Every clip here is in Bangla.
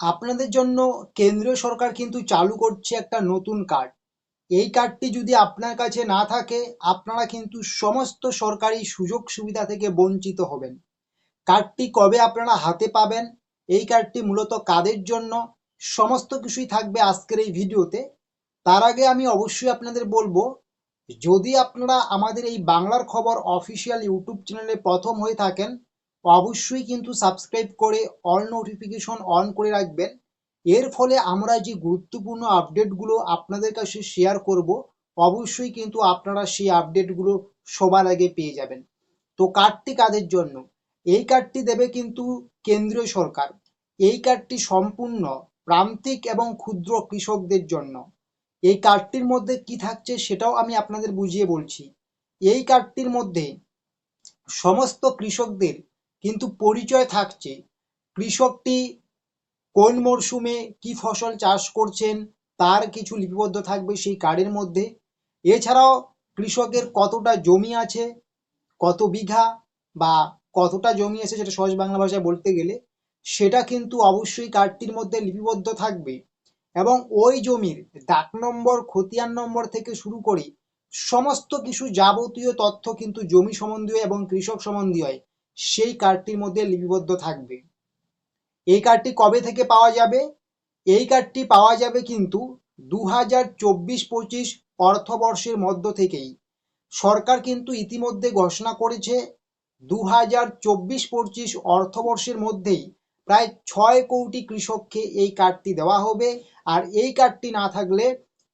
আপনাদের জন্য কেন্দ্রীয় সরকার কিন্তু চালু করছে একটা নতুন কার্ড এই কার্ডটি যদি আপনার কাছে না থাকে, আপনারা কিন্তু সমস্ত সরকারি সুযোগ সুবিধা থেকে বঞ্চিত হবেন। কার্ডটি কবে আপনারা হাতে পাবেন, এই কার্ডটি মূলত কাদের জন্য, সমস্ত কিছুই থাকবে আজকের এই ভিডিওতে। তার আগে আমি অবশ্যই আপনাদের বলব, যদি আপনারা আমাদের এই বাংলার খবর অফিসিয়াল ইউটিউব চ্যানেলে প্রথম হয়ে থাকেন অবশ্যই কিন্তু সাবস্ক্রাইব করে অল নোটিফিকেশন অন করে রাখবেন। এর ফলে আমরা যে গুরুত্বপূর্ণ আপডেটগুলো আপনাদের কাছে শেয়ার করব, অবশ্যই কিন্তু আপনারা সেই আপডেটগুলো সবার আগে পেয়ে যাবেন। তো কার্ডটি কাদের জন্য? এই কার্ডটি দেবে কিন্তু কেন্দ্রীয় সরকার। এই কার্ডটি সম্পূর্ণ প্রান্তিক এবং ক্ষুদ্র কৃষকদের জন্য। এই কার্ডটির মধ্যে কি থাকছে সেটাও আমি আপনাদের বুঝিয়ে বলছি। এই কার্ডটির মধ্যে সমস্ত কৃষকদের কিন্তু পরিচয় থাকছে। কৃষকটি কোন মরশুমে কি ফসল চাষ করছেন, তার কিছু লিপিবদ্ধ থাকবে সেই কার্ডের মধ্যে। এছাড়াও কৃষকের কতটা জমি আছে, কত বিঘা বা কতটা জমি আছে সেটা সহজ বাংলা ভাষায় বলতে গেলে, সেটা কিন্তু অবশ্যই কার্ডটির মধ্যে লিপিবদ্ধ থাকবে। এবং ওই জমির ডাক নম্বর, খতিয়ান নম্বর থেকে শুরু করে সমস্ত কিছু যাবতীয় তথ্য কিন্তু জমি সম্বন্ধীয় এবং কৃষক সম্বন্ধীয় সেই কার্ডটির মধ্যে লিপিবদ্ধ থাকবে। এই কার্ডটি কবে থেকে পাওয়া যাবে? এই কার্ডটি পাওয়া যাবে কিন্তু দু হাজার চব্বিশ পঁচিশ অর্থবর্ষের মধ্য থেকেই। সরকার কিন্তু ইতিমধ্যে ঘোষণা করেছে দু হাজার চব্বিশ পঁচিশ অর্থবর্ষের মধ্যেই প্রায় ছয় কোটি কৃষককে এই কার্ডটি দেওয়া হবে। আর এই কার্ডটি না থাকলে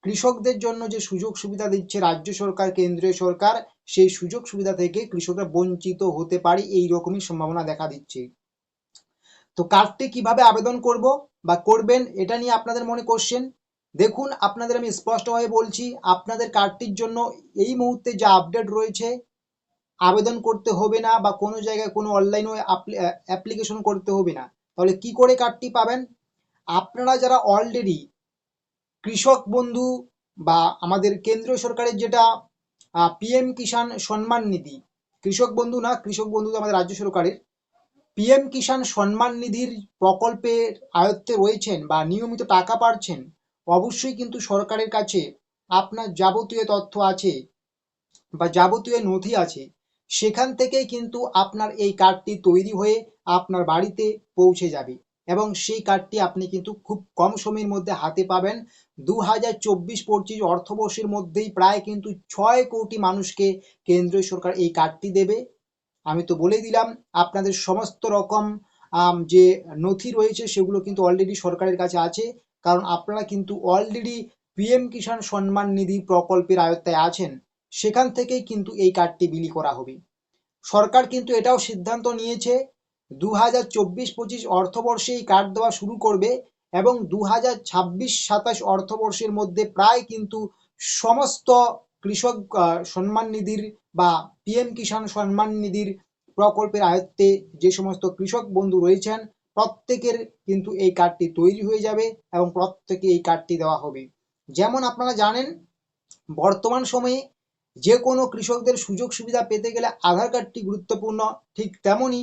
কৃষকদের জন্য যে সুযোগ সুবিধা দিচ্ছে রাজ্য সরকার, কেন্দ্রীয় সরকার, সেই সুযোগ সুবিধা থেকে কৃষকরা বঞ্চিত হতে পারে এই রকমই সম্ভাবনা দেখা দিচ্ছে। তো কার্ডটি কীভাবে আবেদন করব বা করবেন এটা নিয়ে আপনাদের মনে কোশ্চেন দেখুন, আপনাদের আমি স্পষ্টভাবে বলছি, আপনাদের কার্ডটির জন্য এই মুহূর্তে যা আপডেট রয়েছে, আবেদন করতে হবে না বা কোনো জায়গায় কোনো অনলাইনে অ্যাপ্লিকেশন করতে হবে না। তাহলে কি করে কার্ডটি পাবেন? আপনারা যারা অলরেডি কৃষক বন্ধু বা আমাদের কেন্দ্রীয় সরকারের যেটা পিএম কিষাণ সম্মান নিধি, কৃষক বন্ধু না, কৃষক বন্ধু তো আমাদের রাজ্য সরকারের পিএম কিষাণ সম্মান নিধির প্রকল্পের আয়ত্তে রয়েছেন বা নিয়মিত টাকা পাচ্ছেন, অবশ্যই কিন্তু সরকারের কাছে আপনার যাবতীয় তথ্য আছে বা যাবতীয় নথি আছে, সেখান থেকেই কিন্তু আপনার এই কার্ডটি তৈরি হয়ে আপনার বাড়িতে পৌঁছে যাবে। এবং সেই কার্ডটি আপনি কিন্তু খুব কম সময়ের মধ্যে হাতে পাবেন। দু হাজার চব্বিশ পঁচিশ অর্থবর্ষের মধ্যেই প্রায় কিন্তু ছয় কোটি মানুষকে কেন্দ্রীয় সরকার এই কার্ডটি দেবে। আমি তো বলে দিলাম, আপনাদের সমস্ত রকম যে নথি রয়েছে সেগুলো কিন্তু অলরেডি সরকারের কাছে আছে। কারণ আপনারা কিন্তু অলরেডি পিএম কিষাণ সম্মান নিধি প্রকল্পের আয়ত্তায় আছেন। সেখান থেকেই কিন্তু এই কার্ডটি বিলি করা হবে। সরকার কিন্তু এটাও সিদ্ধান্ত নিয়েছে দু হাজার চব্বিশ পঁচিশ অর্থবর্ষে এই কার্ড দেওয়া শুরু করবে এবং দু হাজার ছাব্বিশ সাতাশ অর্থবর্ষের মধ্যে প্রায় কিন্তু সমস্ত কৃষক সম্মান নিধির বা পিএম কিষাণ সম্মান নিধির প্রকল্পের আয়ত্তে যে সমস্ত কৃষক বন্ধু রয়েছেন, প্রত্যেকের কিন্তু এই কার্ডটি তৈরি হয়ে যাবে এবং প্রত্যেকে এই কার্ডটি দেওয়া হবে। যেমন আপনারা জানেন, বর্তমান সময়ে যে কোনো কৃষকদের সুযোগ সুবিধা পেতে গেলে আধার কার্ডটি গুরুত্বপূর্ণ, ঠিক তেমনই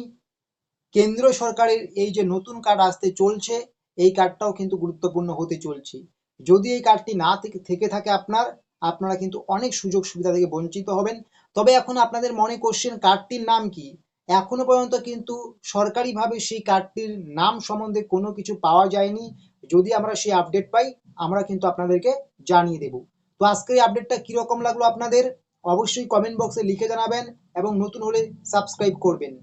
কেন্দ্র সরকারের এই যে নতুন কার্ড আসতে চলছে, এই কার্ডটাও কিন্তু গুরুত্বপূর্ণ হতে চলছে। যদি এই কার্ডটি না থেকে, থাকে আপনার, আপনারা কিন্তু অনেক সুযোগ সুবিধা থেকে বঞ্চিত হবেন। তবে এখন আপনাদের মনে কোশ্চেন কার্ডটির নাম কি? এখনও পর্যন্ত কিন্তু সরকারিভাবে সেই কার্ডটির নাম সম্বন্ধে কোনো কিছু পাওয়া যায়নি। যদি আমরা সেই আপডেট পাই, আমরা কিন্তু আপনাদেরকে জানিয়ে দেব। তো আজকের এই আপডেটটা কীরকম লাগল আপনাদের? অবশ্যই কমেন্ট বক্সে লিখে জানাবেন এবং নতুন হলে সাবস্ক্রাইব করবেন।